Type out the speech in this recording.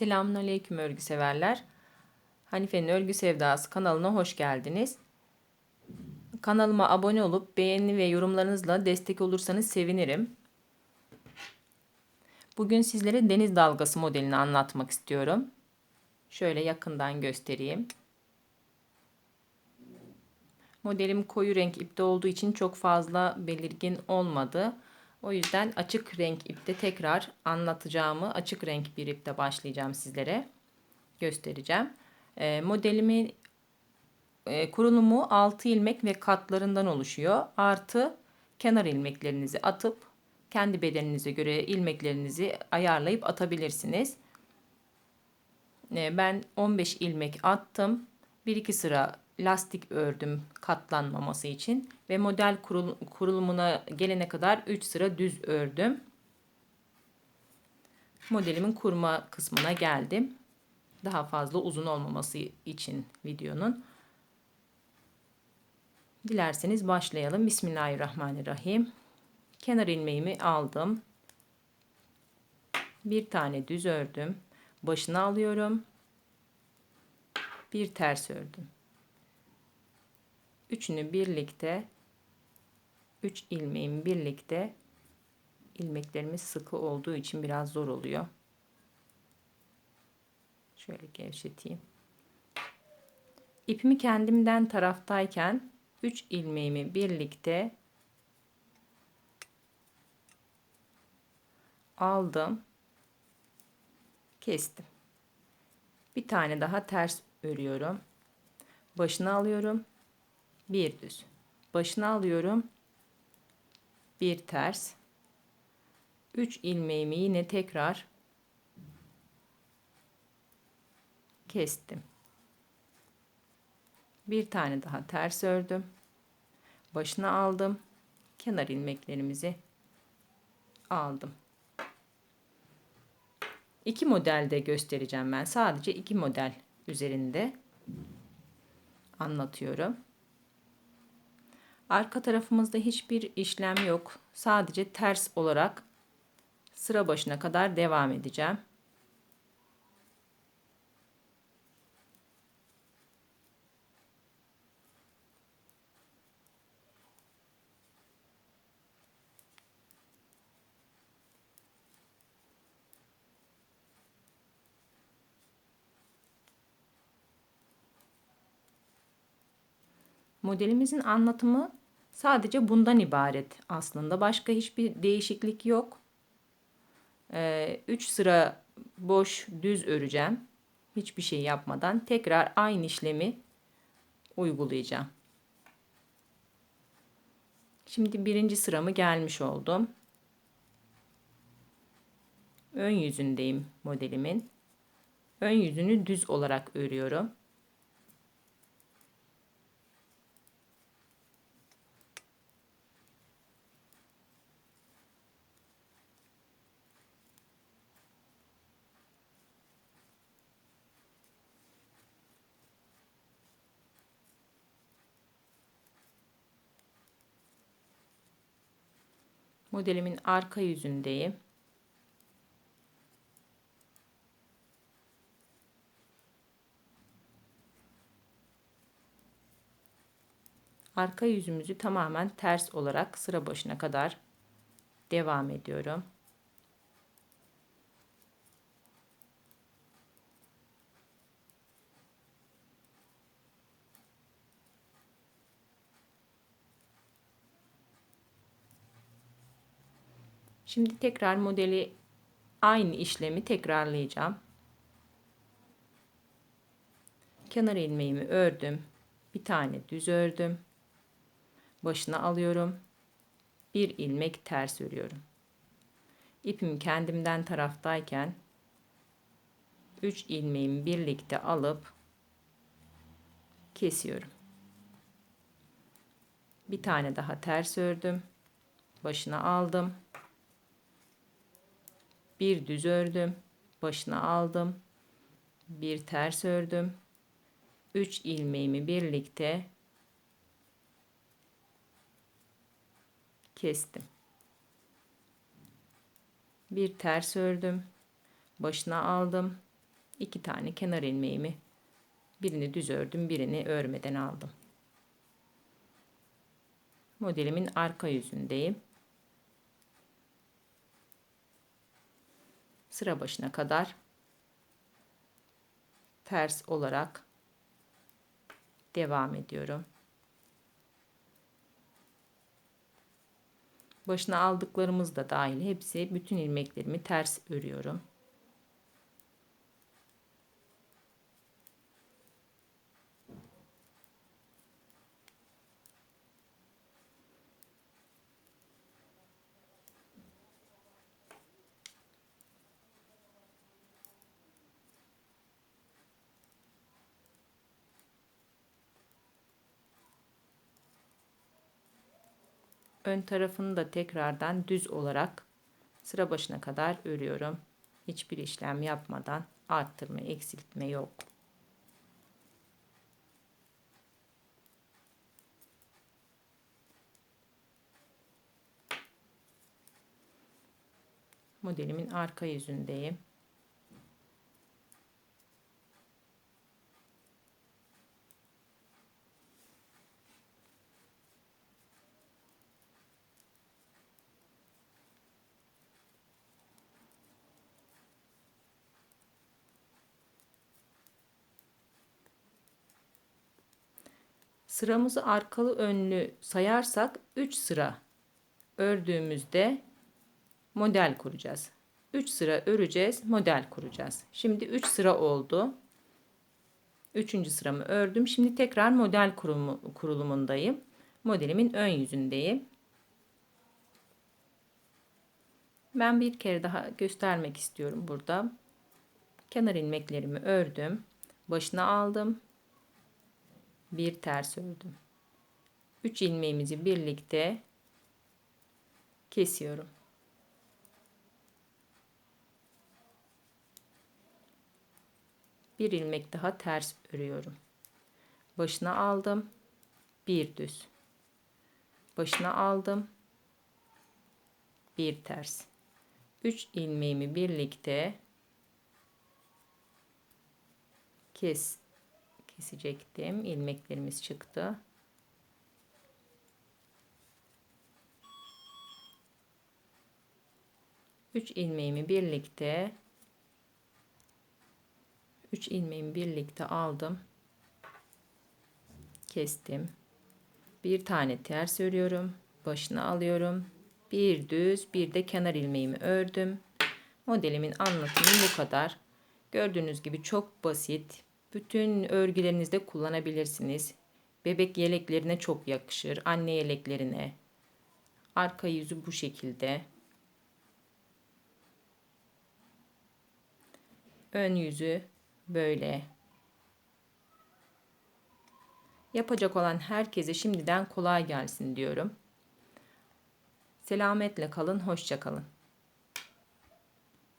Selamünaleyküm örgü severler. Hanife'nin Örgü Sevdası kanalına hoş geldiniz. Kanalıma abone olup beğeni ve yorumlarınızla destek olursanız sevinirim. Bugün sizlere deniz dalgası modelini anlatmak istiyorum. Şöyle yakından göstereyim. Modelim koyu renk ipte olduğu için çok fazla belirgin olmadı. O yüzden açık renk ipte tekrar anlatacağımı açık renk bir ipte başlayacağım sizlere. Göstereceğim. E, modelimin e, kurulumu 6 ilmek ve katlarından oluşuyor. Artı kenar ilmeklerinizi atıp kendi bedeninize göre ilmeklerinizi ayarlayıp atabilirsiniz. E, ben 15 ilmek attım. 1-2 sıra lastik ördüm katlanmaması için ve model kurul kurulumuna gelene kadar 3 sıra düz ördüm. Modelimin kurma kısmına geldim. Daha fazla uzun olmaması için videonun. Dilerseniz başlayalım. Bismillahirrahmanirrahim. Kenar ilmeğimi aldım. Bir tane düz ördüm. Başını alıyorum. Bir ters ördüm. Üçünü birlikte 3 ilmeğimi birlikte ilmeklerimiz sıkı olduğu için biraz zor oluyor. Şöyle gevşeteyim. İpimi kendimden taraftayken 3 ilmeğimi birlikte aldım. Kestim. Bir tane daha ters örüyorum. Başını alıyorum bir düz. Başına alıyorum. Bir ters. 3 ilmeğimi yine tekrar kestim. Bir tane daha ters ördüm. Başına aldım. Kenar ilmeklerimizi aldım. İki modelde göstereceğim ben. Sadece iki model üzerinde anlatıyorum Arka tarafımızda hiçbir işlem yok. Sadece ters olarak sıra başına kadar devam edeceğim. Modelimizin anlatımı Sadece bundan ibaret aslında. Başka hiçbir değişiklik yok. 3 ee, sıra boş düz öreceğim. Hiçbir şey yapmadan tekrar aynı işlemi uygulayacağım. Şimdi birinci sıramı gelmiş oldum. Ön yüzündeyim modelimin. Ön yüzünü düz olarak örüyorum. Modelimin arka yüzündeyim. Arka yüzümüzü tamamen ters olarak sıra başına kadar devam ediyorum. Şimdi tekrar modeli aynı işlemi tekrarlayacağım. Kenar ilmeğimi ördüm. Bir tane düz ördüm. Başına alıyorum. Bir ilmek ters örüyorum. İpim kendimden taraftayken 3 ilmeğimi birlikte alıp kesiyorum. Bir tane daha ters ördüm. Başına aldım bir düz ördüm başına aldım bir ters ördüm 3 ilmeğimi birlikte kestim bir ters ördüm başına aldım iki tane kenar ilmeğimi birini düz ördüm, birini örmeden aldım. Modelimin arka yüzündeyim. Sıra başına kadar ters olarak devam ediyorum. Başına aldıklarımız da dahil hepsi bütün ilmeklerimi ters örüyorum. Ön tarafını da tekrardan düz olarak sıra başına kadar örüyorum. Hiçbir işlem yapmadan arttırma, eksiltme yok. Modelimin arka yüzündeyim. Sıramızı arkalı önlü sayarsak 3 sıra ördüğümüzde model kuracağız. 3 sıra öreceğiz, model kuracağız. Şimdi 3 sıra oldu. 3. sıramı ördüm. Şimdi tekrar model kurumu, kurulumundayım. Modelimin ön yüzündeyim. Ben bir kere daha göstermek istiyorum burada. Kenar ilmeklerimi ördüm. Başına aldım bir ters ördüm. 3 ilmeğimizi birlikte kesiyorum. Bir ilmek daha ters örüyorum. Başına aldım. Bir düz. Başına aldım. Bir ters. 3 ilmeğimi birlikte kes kesecektim. ilmeklerimiz çıktı. Üç ilmeğimi birlikte üç ilmeğimi birlikte aldım. Kestim. Bir tane ters örüyorum. Başına alıyorum. Bir düz, bir de kenar ilmeğimi ördüm. Modelimin anlatımı bu kadar. Gördüğünüz gibi çok basit, bütün örgülerinizde kullanabilirsiniz. Bebek yeleklerine çok yakışır. Anne yeleklerine. Arka yüzü bu şekilde. Ön yüzü böyle. Yapacak olan herkese şimdiden kolay gelsin diyorum. Selametle kalın, hoşça kalın.